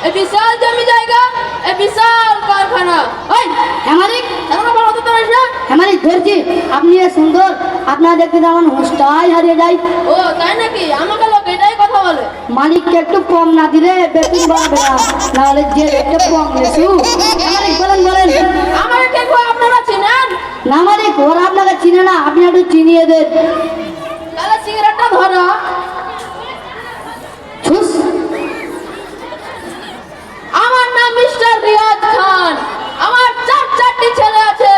এ বিশাল জমি জায়গা এ বিশাল কারখানা ওই মালিক এখনও বড় হতে পারিস না হ্যাঁ ধরছি আপনি এ সুন্দর আপনার দেখতে যেমন হুঁশটাই হারিয়ে যায় ও তাই নাকি আমাকে লোক এটাই কথা বলে মালিককে একটু কম না দিলে বেতন বাড়বে না নাহলে যে রেটে কম লেছু মালিক বলেন বলেন আমার কে আপনারা চিনেন না মালিক ওরা আপনাকে চিনে না আপনি একটু চিনিয়ে দেন তাহলে সিগারেটটা ধরো ছুস আমার নাম মিস্টার রিয়াজ খান। আমার চার চারটি ছেলে আছে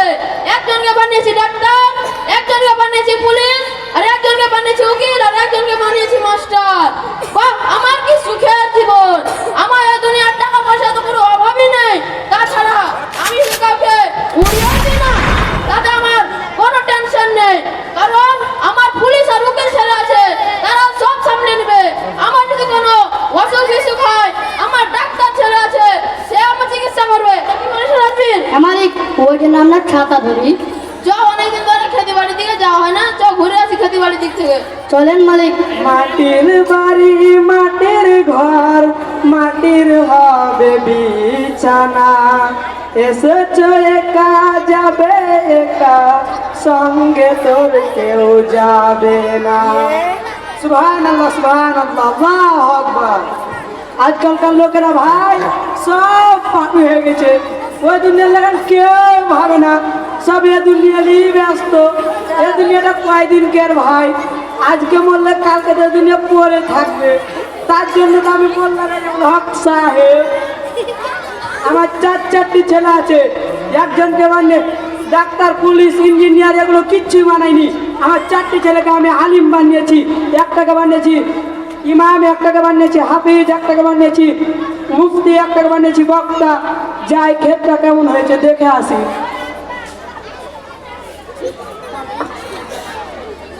একজনকে বানিয়েছি ডাক্তার একজনকে বানিয়েছি পুলিশ আর একজনকে বানিয়েছি উকিল আর একজনকে বানিয়েছি মাস্টার বাহ আমার কি সুখের জীবন আমার এই দুনিয়ার টাকা পয়সা তো কোনো অভাবই নেই তাছাড়া আমি কাউকে উড়িয়েছি না তাতে আমার কোনো টেনশন নেই কারণ আমার পুলিশ আর উকিল ছেলে আছে তারা সব সামলে নেবে আমার যদি কোনো অসুখ বিসুখ হয় আমার ডাক্তার ছেলে আছে সে আমার চিকিৎসা করবে কি বলিস রাজবীর হ্যাঁ মালিক ওই জন্য আমরা ছাতা ধরি। চ অনেকদিন খেতে বাড়ির দিকে যাওয়া হয় না। চ ঘুরে আসি খেতে বাড়ির দিক থেকে। চলেন মালিক। মাটির বাড়ি মাটির ঘর মাটির হবে বিছানা। এসেছ একা যাবে একা সঙ্গে তোর কেউ যাবে না। সুবহান আল্লাহ সুবহান আল্লাহ আল্লাহ আকবার। আজকালকার লোকেরা ভাই সব পাপি হয়ে গেছে। ওই দুনিয়ার লাগান কেউ ভাবে না। সব এ দুনিয়া নিয়ে ব্যস্ত। এ দুনিয়াটা কয়দিনকের ভাই? আজকে মরলে কালকে তো দুনিয়া পরে থাকবে। তার জন্য তো আমি বললাম হক সাহেব। আমার চার, চারটি ছেলে আছে। একজনকে মানে ডাক্তার, পুলিশ, ইঞ্জিনিয়ার, এগুলো কিচ্ছুই বানাইনি আমার চারটি ছেলেকে আমি আলিম বানিয়েছি। একটাকে বানিয়েছি ইমাম একটাকে বানিয়েছি হাফিজ একটাকে বানিয়েছি মুফতি একটাকে বানিয়েছি বক্তা। যাই ক্ষেতটা কেমন হয়েছে দেখে আসি।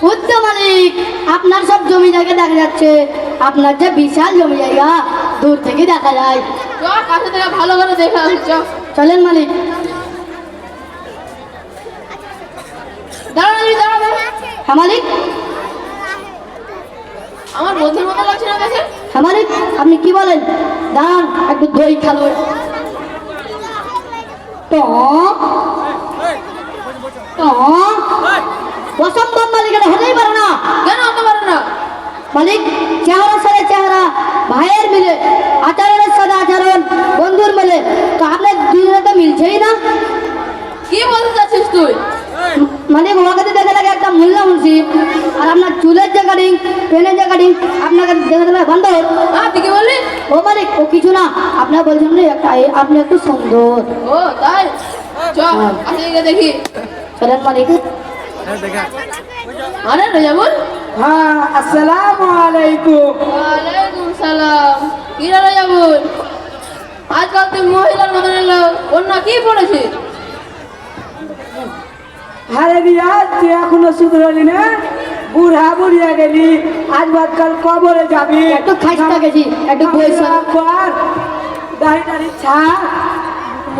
বুঝতে মালিক আপনার সব জমি জায়গা দেখা যাচ্ছে। আপনার যে বিশাল জমি জায়গা দূর থেকে দেখা যায়। কাছে থেকে ভালো করে দেখে চলেন মালিক। হ্যাঁ মালিক। আমার বন্ধুর মতো লাগছে না দেখে? হ্যাঁ আপনি কি বলেন? দাঁড়ান একটু দই খেলো অসম্ভব মালিক এটা হতেই পারে না। কেন হতে পারে না? মালিক চেহারার সাথে চেহারা ভাইয়ের মিলে আচরণের সাথে আচরণ বন্ধুর মিলে। তো আপনার দুজনে তো মিলছেই না। কি বলতে চাচ্ছিস তুই? মানে ওনাকে দেখে লাগে একটা মূল্য মুন্সি। আর আপনার চুলের যে কাটিং পেনের যে কাটিং আপনাকে দেখে দেবে বন্ধ হ্যাঁ কি বললি। ও মানে ও কিছু না আপনার বলছেন একটা আপনি একটু সুন্দর। ও তাই? চ দেখি। চলেন মালিক। আরে রেজাবুল হ্যাঁ আসসালামু আলাইকুম। ওয়ালাইকুম সালাম। কি রে রেজাবুল আজকাল তুই মহিলার মতন এলো। অন্য কি পড়েছিস আরে রিয়াজ তুই এখনও শুধরালি না? বুড়া বুড়িয়া গেলি আজ বাদ কাল কবরে যাবি। একটু গেছি একটু বয়স কর। দাড়ি দাড়ি ছাড়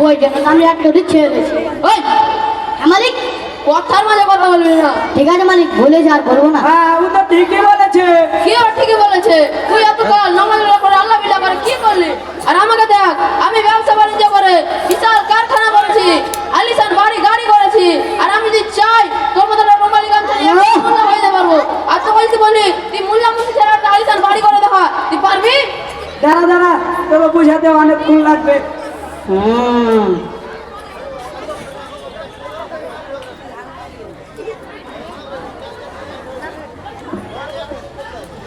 ওই জন্য আমি একটা ছেড়ে দিয়েছি। ওই হ্যাঁ, মালিক কথার মাঝে কথা বলবি না। ঠিক আছে মালিক ভুলে যা বলব না। হ্যাঁ ও তো ঠিকই বলেছে। কি আর ঠিকই বলেছে? তুই এত কাল নামাজ করে আল্লাহ করে কি করলি? আর আমাকে দেখ আমি ব্যবসা বাণিজ্য করে বিশাল কারখানা করেছি আলিশান বাড়ি গাড়ি করেছি আর আমি যদি চাই তোর মতো একটা রুমালি গামছা নিয়ে আমি মোল্লা হয়ে পারব আর তো বলছি বলি তুই মোল্লা মুসি ছেড়ে একটা আলিশান বাড়ি করে দেখা তুই পারবি? দাঁড়া দাঁড়া তোকে বুঝাতে অনেকক্ষণ লাগবে। হুম।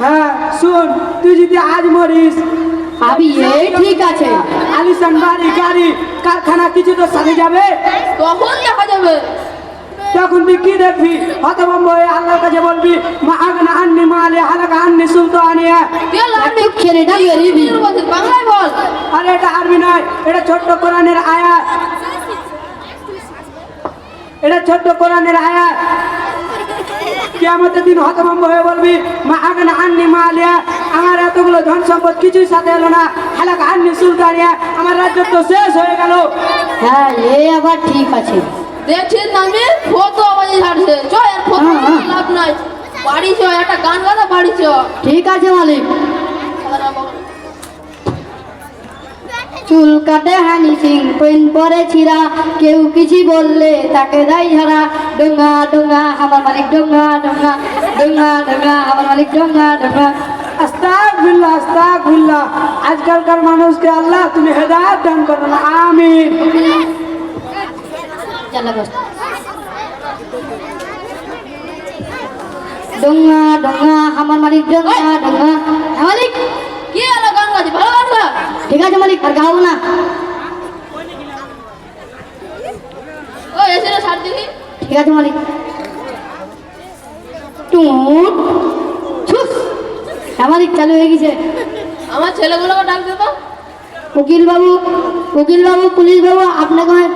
হ্যাঁ শোন তুই যদি আজ মরিস আবি এই ঠিক আছে। আলিশান বাড়ি গাড়ি কারখানা কিছু তো সাথে যাবে। তখন দেখা যাবে? তখন তুই কি দেখবি? হতভম্ব হয়ে আল্লাহর কাছে বলবি মা আগনা আননি মালে হালাকা আননি সুলতানিয়া। বাংলায় বল। আরে এটা আরবি নয় এটা ছোট্ট কোরআনের আয়াত। এটা ছোট্ট কোরআনের আয়াত। কেমতের দিন হতভম্ব হয়ে বলবি মা আগনা আননি মালিয়া আমার এতগুলো ধন সম্পদ কিছুই সাথে এলো না। হালাকা আননি সুলতানিয়া আমার রাজ্য তো শেষ হয়ে গেল। হ্যাঁ এই আবার ঠিক আছে। দেখছিস নামবি ফটো আওয়াজে ছাড়ছে চ আর ফটো হ্যাঁ, হ্যাঁ। লাভ নাই। বাড়ি চ একটা গান গাদা বাড়ি চ। ঠিক আছে মালিক। চুল কাটে হানি সিং পেন পরে ছিড়া। কেউ কিছু বললে তাকে দাই হারা। ডোঙ্গা ডোঙ্গা আমার মালিক ডোঙ্গা ডোঙ্গা। ডোঙ্গা ডোঙ্গা আমার মালিক ডোঙ্গা ডোঙ্গা। আস্তাগফিরুল্লাহ আস্তাগফিরুল্লাহ। আজকালকার মানুষকে আল্লাহ তুমি হেদায়েত দান করো না আমিন। চালা বস। ডোঙ্গা ডোঙ্গা আমার মালিক ডোঙ্গা ডোঙ্গা হ্যাঁ, মালিক কি হলো গান গাছি ভালো গান গা ঠিক আছে মালিক আর গাও না। ও এসে রে ছাড় দিবি ঠিক আছে মালিক। টুট। ছুস হ্যাঁ চালু হয়ে গেছে। আমার ছেলেগুলোকে ডাক দে তো। উকিল বাবু উকিল বাবু পুলিশ বাবু আপনাকে হয়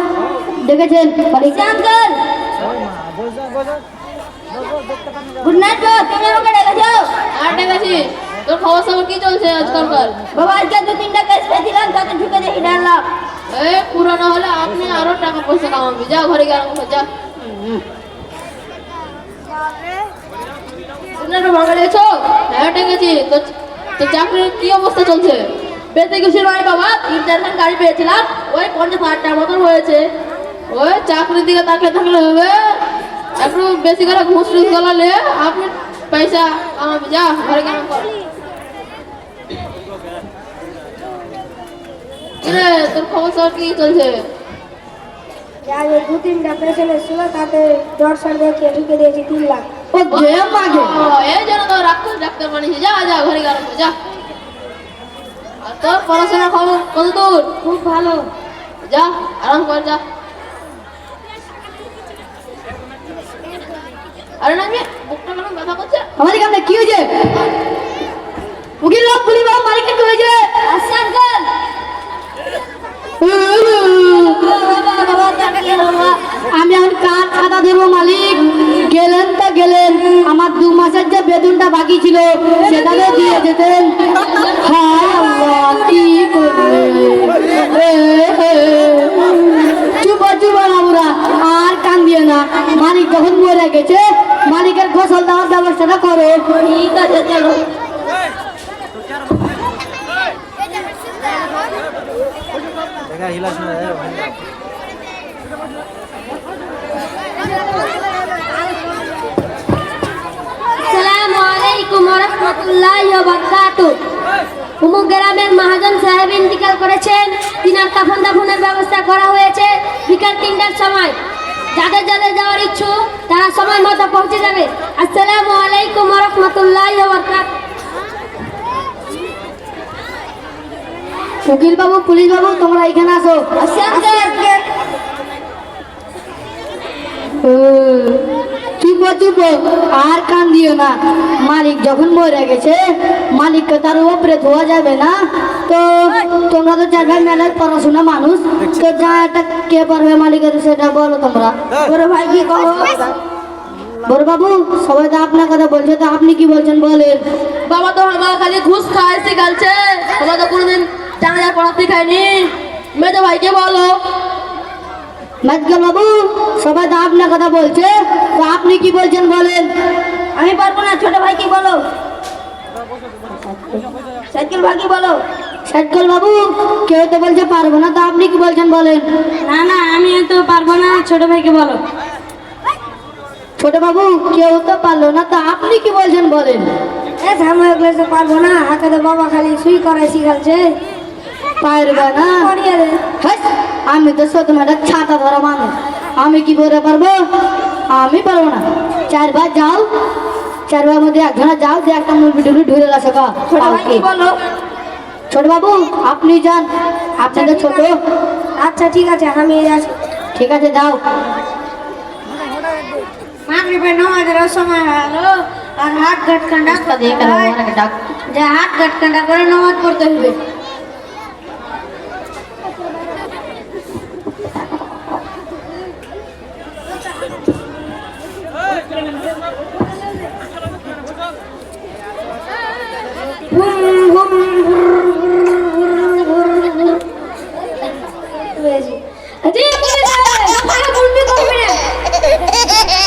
ডেকেছেন। গুড নাইট তুমি আমাকে ডেকেছো? আর ডেকেছি। তোর খবর সবর কি চলছে আজকালকার বাবা আজকে দু তিনটা কেস পেয়েছিলাম তাতে ঢুকে দেখি ডাললাম এ পুরানো হলে আপনি আরও টাকা পয়সা কামাবি। যা ঘরে গিয়ে আরাম যা। আপনার ভাঙা দিয়েছ হ্যাঁ ডেকেছি তো চাকরির কি অবস্থা চলছে? পেতে কিছু নয় বাবা, তিন চারখান গাড়ি পেয়েছিলাম। ওই পঞ্চাশ হাজার মতন হয়েছে। ওই চাকরির দিকে তাকিয়ে থাকলে হবে। একটু বেশি করে ঘুষ টুস গলালে আপনি পয়সা আমার যা, ঘরে কিরে। তোর খবর সবর কি চলছে? দু তিনটা পেশেন্ট ছিল তাতে জ্বর খেয়ে ঢুকে দিয়েছি তিন লাখ। ও মাগে ও, এই জন্য তো রাক্ষস ডাক্তার বানিয়েছে যা যা ঘরে গেল। যা। আর তোর পড়াশোনার খবর কত দূর খুব ভালো। যা আরাম কর যা। আরে না আমি বুকটা কেন ব্যথা করছে? আমাদের কাছে কি হয়েছে? উকিল বাবু পুলিশ মালিকের কি হয়েছে। আসছে আঙ্কেল আমি এখন কার খাতা ধরবো মালিক? গেলেন তো গেলেন। আমার দু মাসের যে বেতনটা বাকি ছিল, সেটা দিয়ে যেতেন হায় চুপ চুপ, বাবুরা, আর কান দিয়ে না। মালিক যখন মরে গেছে, মালিকের গোসল দেওয়ার ব্যবস্থাটা করো। ঠিক আছে, চলো। রহমতুল্লাহ বারকাত উমুক গ্রামের মহাজন সাহেব ইন্তিকাল করেছেন। তিনার কাফন দাফনের ব্যবস্থা করা হয়েছে বিকাল তিনটার সময়। যাদের যাদের যাওয়ার ইচ্ছু তারা সময় মতো পৌঁছে যাবে। আসসালামু আলাইকুম রহমতুল্লাহ উকিল বাবু পুলিশ বাবু তোমরা এখানে আসো। চুপ চুপ আর কান দিও না। মালিক যখন মরে গেছে মালিককে তার উপরে ধোয়া যাবে না। তো তোমরা তো ভাই মেলায় পড়াশোনা মানুষ। তো যা একটা কে পারবে মালিকের সেটা বলো তোমরা। বড় ভাই কি কहो বড় বাবু সবাই তো আপনার কথা বলছে তো আপনি কি বলছেন বলেন? বাবা তো আমার খালি ঘুষ খায় শিখাচ্ছে বাবা তো কোনোদিন জানা পড়াতে খায়নি মেজো ভাইকে বলো। মাইকেল বাবু সবাই তো আপনার কথা বলছে। তো আপনি কি বলছেন বলেন? আমি পারব না ছোট ভাই কি বলো। সাইকেল ভাই কি বলো। সাইকেল বাবু কেউ তো বলছে পারব না তো আপনি কি বলছেন বলেন? না না আমি তো পারব না ছোট ভাইকে বলো। ছোট বাবু কেউ তো পারল না তো আপনি কি বলছেন বলেন? এ ঝামা এগুলো তো পারব না হাতে বাবা খালি সুই করে শিখালছে পারবে না। আমি তো সত্যি একটা ছাতা ধরা মানুষ আমি কি করে পারব? আমি পারব না। চারবার যাও। চারবার মধ্যে একজনা যাও যে একটা মুরগি টুরগি ঢুরে আসে বলো? ছোট বাবু আপনি যান। আপনি তো ছোট। আচ্ছা ঠিক আছে আমি যাচ্ছি। ঠিক আছে যাও। মাগরিবের নামাজের সময় হলো। আর হাত হয়। যে হাত গাটকান্ডা করে নামাজ পড়তে হবে বুম বুম বুর বুর বুর বুর বুর। হয়েছে। আরে, আমাকে বলবি করবি না।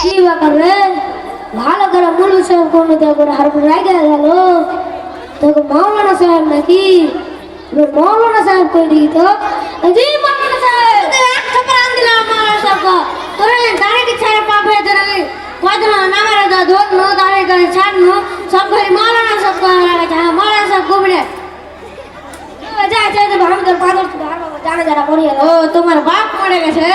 কি ব্যাপার রে ভালো করে মুলু সাহেব কোনো দেওয়া করে হারপুর রাগে গেল। তোকে মাওলানা সাহেব নাকি? এবার মৌলানা সাহেব কই দিই তো? জি মৌলানা সাহেব! একটা প্রাণ দিলাম মৌলানা সাহেব তোরে দাঁড়িয়ে ছাড়া পা ফেলে তোরে কয়দিন নামের দা ধর নো দাঁড়িয়ে সব করে সাহেব কই লাগাছে হ্যাঁ সাহেব কুবড়ে যা যা যা ভালো তোর, পাগল জানা জানা পড়ি ও তোমার বাপ মরে গেছে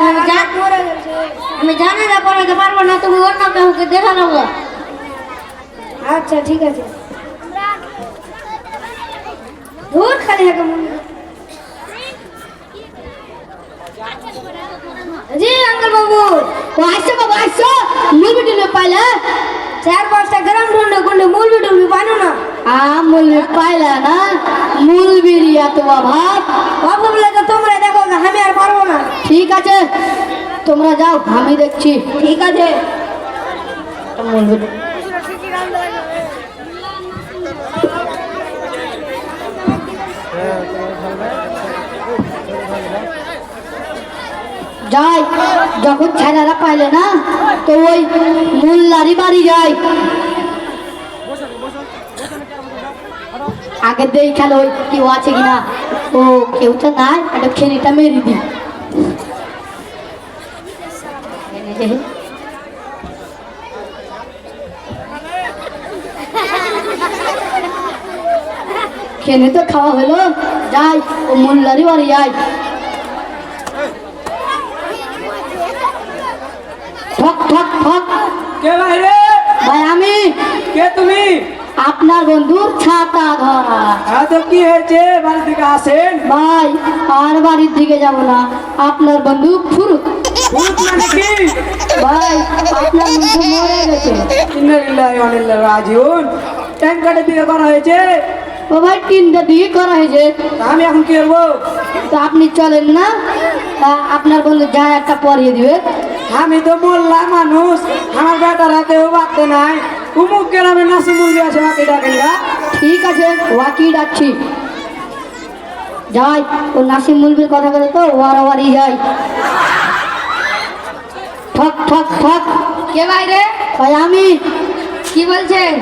আমি জান মরে গেছে আমি জানা যা পড়াতে পারব না তুমি অন্য কাউকে দেখা নেব আচ্ছা ঠিক আছে দূর খালি হেঁটে মনে জি আঙ্কেল বাবু ও আসছো বাবা আসছো মুল বিটুল পাইলে চার পাঁচটা গ্রাম ঢুন্ডে কুন্ডে মুল বিটুল না আ পাইলা না? মুল বিরিয়া তো অভাব বাবু বলে তো তোমরা দেখো আমি আর পারব না। ঠিক আছে তোমরা যাও আমি দেখছি। ঠিক আছে। যাই যখন ছেলেরা পাইলে না তো ওই মোল্লারি বাড়ি যাই। আগে দেই খেলো ওই কেউ আছে কিনা? ও কেউ তো নাই একটা খেলিটা মেরে দি খেনে তো খাওয়া হলো যাই ও মোল্লারি বাড়ি যাই ঠক ঠক ঠক। কে বাইরে ভাই আমি। কে তুমি? আপনার বন্ধুর ছাতা ধরা। তো কি হয়েছে? বাড়ি থেকে আসেন। ভাই আর বাড়ির দিকে যাব না। আপনার বন্ধু ফুরুত। মানে কি? ভাই আপনার বন্ধু মরে গেছে। ইন্নালিল্লাহি ওয়া ইন্না ইলাইহি রাজিউন। ট্যাঙ্ক কাটে দিয়ে করা হয়েছে। ও ভাই তিনটা দিকে করা হয়েছে। তা আমি এখন কি করব? তা আপনি চলেন না। আপনার বন্ধু যা একটা পরিয়ে দিবে। আমি তো মোল্লা মানুষ। আমার বেটারা কেউ বাড়তে নাই। উমুক গ্রামে নাসি মুরগি আছে বাকি ডাকেন গা। ঠিক আছে ওয়াকি ডাকছি। যাই ও নাসিম মুলবির কথা বলে তো ওয়ারাওয়ারি যাই। ঠক ঠক ঠক। কে বাইরে ভাই আমি। কি বলছেন?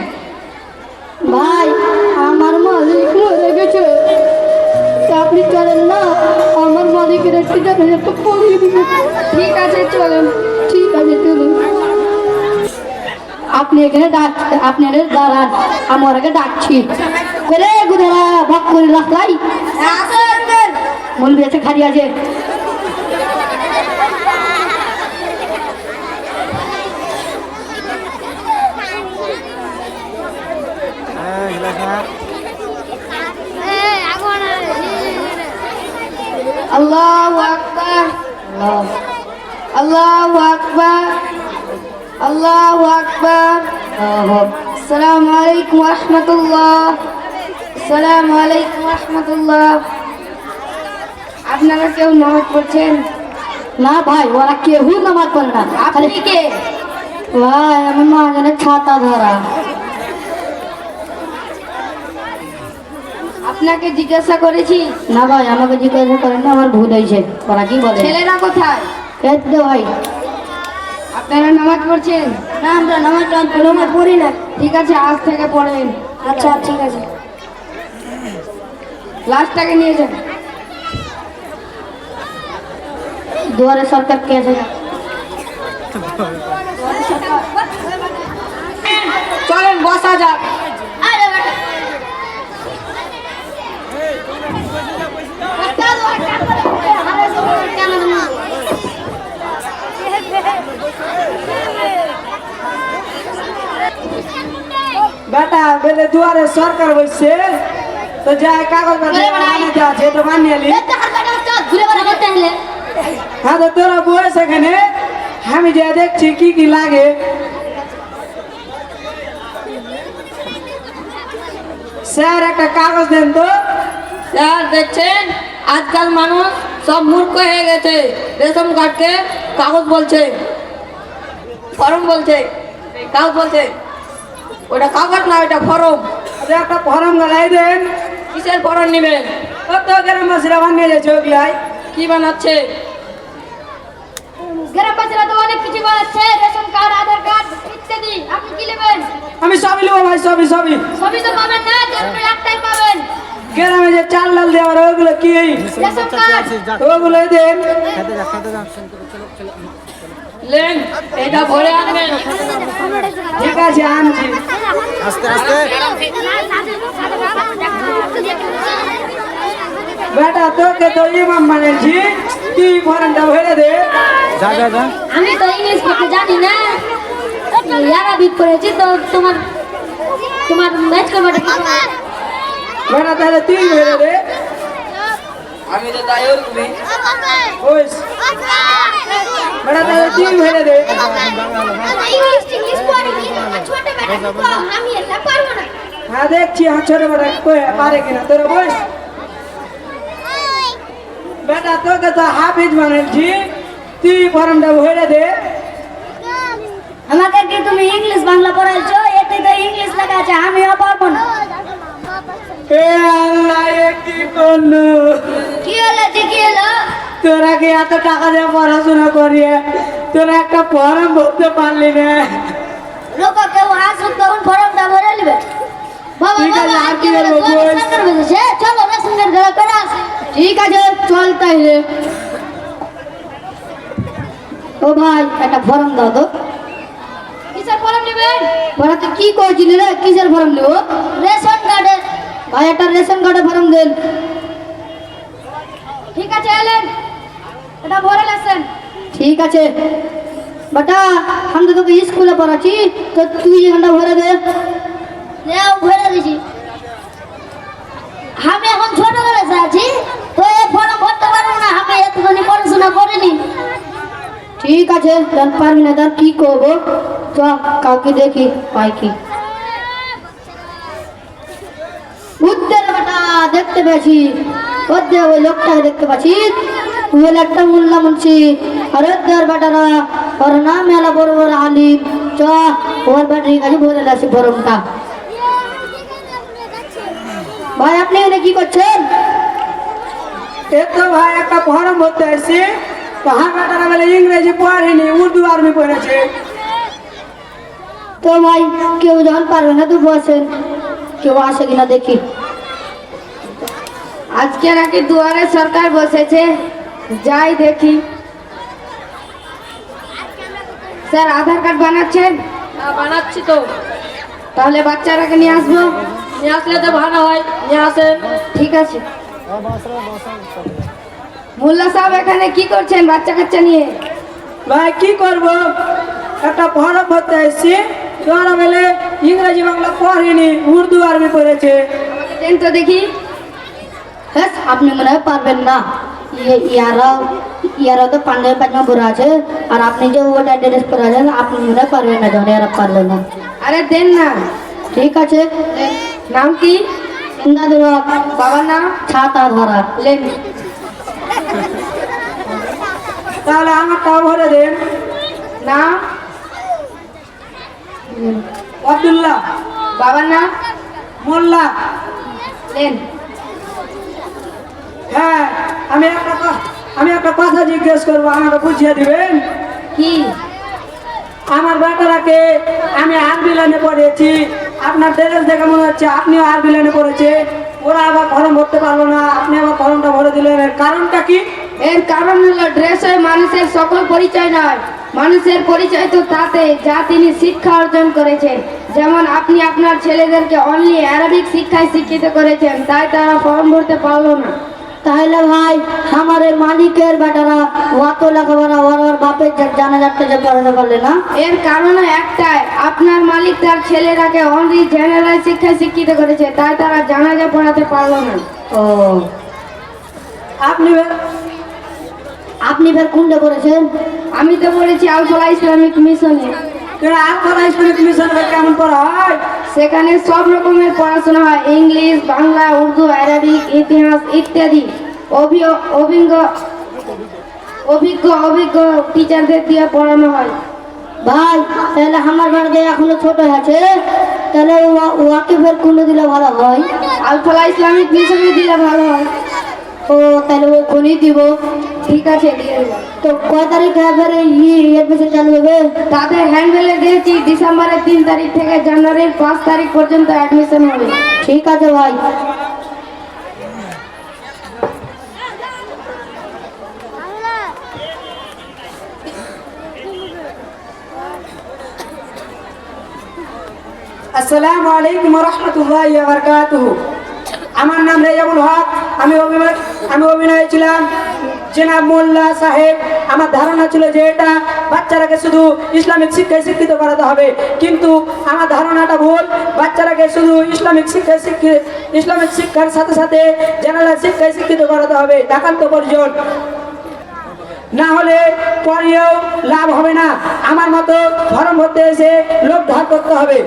ভাই আমার মালিক মরে গেছে। তা আপনি চলেন না আমার মালিকের একটি জানা একটা ঠিক আছে চলুন। ঠিক আছে চলুন। আপনি এখানে ডাক আপনি দাঁড়ান আমার আগে ডাকছি। করে গুদারা ভাগ করে রাখলাই মূল বেছে খালি আছে। আল্লাহু আকবার। আল্লাহু আকবার। আল্লাহু আকবার। আসসালামু আলাইকুম রাহমাতুল্লাহ। আসসালামু আলাইকুম রাহমাতুল্লাহ। আপনারা কেউ নামাজ পড়ছেন? না ভাই ওরা কেউ নামাজ পড়ে না। আপনি কে? ভাই আমার মা জানে ছাতা ধরা। আপনাকে জিজ্ঞাসা করেছি? না ভাই আমাকে জিজ্ঞাসা করেন না আমার ভুল হয়েছে। ওরা কি বলে? ছেলেরা কোথায়? ভাই। আপনারা নামাজ পড়ছেন? না, আমরা নামাজ নামাজ পড়ি না। ঠিক আছে, আজ থেকে পড়েন। আচ্ছা ঠিক আছে। লাস্টটাকে নিয়ে যান। দুয়ারে সরকার কে আছে চলেন, বসা যাক। বেটা বেলে দুয়ারে সরকার বসছে। তো যাই কাগজ আছে বানিয়ে নি হ্যাঁ তো তোরা বয়স এখানে। আমি যা দেখছি কি কি লাগে? স্যার একটা কাগজ দেন তো। স্যার দেখছেন? আজকাল মানুষ সব মূর্খ হয়ে গেছে। রেশন কার্ডকে কাগজ বলছে। ফর্ম বলছে। কাগজ বলছে। ওটা কাগজ না ওটা ফর্ম। একটা ফর্ম গালাই দেন। কিসের ফর্ম নেবেন? কত গ্রামবাসীরা বানিয়ে যাচ্ছে ওগুলাই? কি বানাচ্ছে? গ্রামবাসীরা তো অনেক কিছু বানাচ্ছে রেশন কার্ড আধার কার্ড ইত্যাদি। আপনি কি নেবেন? আমি সবই নেব ভাই সবই সবই। সবই তো পাবেন না যেমন একটাই পাবেন। গ্রামে যে চাল ডাল দেওয়ার ওগুলো কি? ওগুলো দেন। লেন এটা ভরে আনবেন। ঠিক আছে আনছি। বেটা তোকে তো ইমাম মানেছি। তুই ফরেনটা ভরে দে। আমি তো ইংলিশ পড়তে জানি না। আরবিক পড়েছি তো তোমার তোমার ম্যাচ করবাটা বেটা তাহলে তুই ভরে দে। আমি তো তাই তুমি বেটা তাহলে তুই দে হ্যাঁ দেখছি হ্যাঁ ছোট বেটা কই পারে কিনা? তোরা বস বেটা তোকে তো হাফিজ মানেছি তুই ফরেনটা ভরে দে। আমাকে কি তুমি ইংলিশ বাংলা পড়াইছো? এতে তো ইংলিশ লেখা আছে আমিও পারব না। এ আল্লাহ কি করল? কি হলো যে কি হলো? তোরা কি এত টাকা দিয়ে পড়াশোনা করিয়ে তোরা একটা ফর্ম ভরতে পারলি না? লোক কেউ আসুক তখন ফর্মটা ভরে নেবে। বাবা ঠিক আছে, আর কি চলো করে ঠিক আছে চল তাইলে। ও ভাই একটা ফর্ম দাও তো। কিসের ফর্ম নেবেন? বড় তুই কি কইছিলি রে? কিসের ফর্ম নেব? রেশন কার্ডের ভাই একটা রেশন কার্ডের ফর্ম দেন। ঠিক আছে এলেন। এটা ভরে লেছেন। ঠিক আছে। বেটা আমি তো তোকে স্কুলে পড়াচ্ছি তো তুই এখানটা ভরে দে। ভরে দিছি। আমি এখন ছোট ক্লাসে আছি তো এই ফর্ম ভরতে পারব না আমি এতখানি পড়াশোনা করিনি। ঠিক আছে তার পারবি না তার কি করব? তো কাউকে দেখি পাই কি। উদ্দের বেটা দেখতে পেয়েছি ওদ্দে ওই লোকটাকে দেখতে পাচ্ছি। ওই হলো একটা মোল্লা মুন্সি। আর ওদ্দের বেটারা ওর নাম মেলা বড় বড় আলিম। চ ওর ব্যাটারি কাছে ভরে আসি বরমটা। ভাই আপনি এখানে কি করছেন? তো ভাই একটা ফর্ম ভরতে আসছি। তো হাঁটাটা বলে ইংরেজি পড়েনি উর্দু আরবি পড়েছে। তো ভাই কেউ যখন পারবে না তো বসেন কেউ আসে কিনা দেখি। আজকে নাকি দুয়ারে সরকার বসেছে। যাই দেখি। স্যার আধার কার্ড বানাচ্ছেন? বানাচ্ছি তো। তাহলে বাচ্চারাকে নিয়ে আসব। নিয়ে আসলে তো ভালো হয়। নিয়ে আসেন। ঠিক আছে। মোল্লা সাহেব এখানে কি করছেন বাচ্চা কাচ্চা নিয়ে? ভাই কি করব? একটা ফর্ম ভরতে আসছি তোরা বলে ইংরেজি বাংলা পড়েনি উর্দু আরবি পড়েছে। তো দেখি। হ্যাঁ আপনি মনে হয় পারবেন না ইয়ে ইয়ারাও ইয়ারাও তো পাঞ্জাবি পাজামা পরে আছে আর আপনি যে ওটা ড্রেস পরে আছেন আপনি মনে হয় পারবেন না যখন এরা পারলেন না আরে দেন না ঠিক আছে নাম কি চিন্তা দেব বাবার নাম ছাতা ধরা লেন তাহলে আমারটাও ভরে দেন নাম আব্দুল্লাহ বাবার নাম মোল্লা লেন হ্যাঁ আমি একটা আমি একটা কথা জিজ্ঞেস করব আমাকে বুঝিয়ে দিবেন? কি? আমার বেটারাকে আমি আরবি লাইনে পড়েছি আপনার ড্রেস দেখে মনে হচ্ছে আপনিও আরবি লাইনে পড়েছে ওরা আবার ফর্ম ভরতে পারল না আপনি আবার ফর্মটা ভরে দিলেন এর কারণটা কি? এর কারণ হলো ড্রেসে মানুষের সকল পরিচয় নয় মানুষের পরিচয় তো তাতে যা তিনি শিক্ষা অর্জন করেছেন। যেমন আপনি আপনার ছেলেদেরকে অনলি অ্যারাবিক শিক্ষায় শিক্ষিত করেছেন তাই তারা ফর্ম ভরতে পারল না। তাহলে ভাই আমার মালিকের বেটারা অত লেখাপড়া ওর ওর বাপের জানা যাচ্ছে যে পড়াতে পারলে না? এর কারণ একটাই আপনার মালিক তার ছেলেরাকে অনলি জেনারেল শিক্ষায় শিক্ষিত করেছে তাই তারা জানাজা পড়াতে পারল না। ও। আপনি আপনি ফের কোনটা করেছেন আমি তো বলেছি আলফলা ইসলামিক মিশনে। আপনারা ইসলামিক মিশন কেমন পড়া হয়? সেখানে সব রকমের পড়াশোনা হয়। ইংলিশ বাংলা উর্দু আরবিক ইতিহাস ইত্যাদি। অভি- অভিজ্ঞ অভিজ্ঞ অভিজ্ঞ টিচারদের দিয়ে পড়ানো হয়। ভাই তাহলে আমার বাড়িতে এখনও ছোট আছে। তাহলে ও- ওকে ফের দিলে ভালো হয়। আলফলা ইসলামিক মিশনে দিলে ভালো হয়। ও তাহলে ওই খনি দিব ঠিক আছে তো কয় তারিখ এবারে এডমিশন চালু হবে তাদের হ্যান্ডবেলে দিয়েছি ডিসেম্বরের তিন তারিখ থেকে জানুয়ারির পাঁচ তারিখ পর্যন্ত অ্যাডমিশন হবে ঠিক আছে ভাই আসসালামু আলাইকুম রহমতুল্লাহ বারকাতুহু আমার নাম রেজাবুল হক, আমি অভিনয় আমি অভিনয় ছিলাম জেনাব মোল্লা সাহেব। আমার ধারণা ছিল যে এটা বাচ্চারাকে শুধু ইসলামিক শিক্ষায় শিক্ষিত করাতে হবে, কিন্তু আমার ধারণাটা ভুল। বাচ্চারাকে শুধু ইসলামিক শিক্ষায় শিক্ষিত ইসলামিক শিক্ষার সাথে সাথে জেনারেল শিক্ষায় শিক্ষিত করাতে হবে একান্ত পরিজন। না হলে পরেও লাভ হবে না। আমার মতো ফর্ম ভরতে এসে লোক ধার করতে হবে।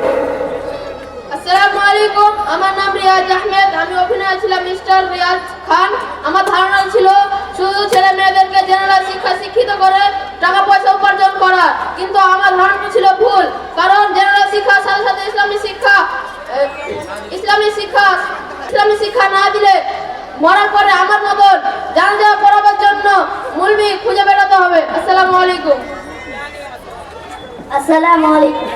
আসসালামু আলাইকুম। আমার নাম রিয়াজ আহমেদ। আমি অভিনয় ছিলাম মিস্টার রিয়াজ খান। আমার ধারণা ছিল শুধু ছেলে মেয়েদেরকে জেনারেল শিক্ষা শিক্ষিত করে টাকা পয়সা উপার্জন করা। কিন্তু আমার ধারণা ছিল ভুল। কারণ জেনারেল শিক্ষার সাথে সাথে ইসলামী শিক্ষা ইসলামী শিক্ষা ইসলামী শিক্ষা না দিলে মরার পরে আমার মতন জানা পড়াবার জন্য মুলবি খুঁজে বেরোতে হবে। আসসালামু আলাইকুম। আসসালামু আলাইকুম।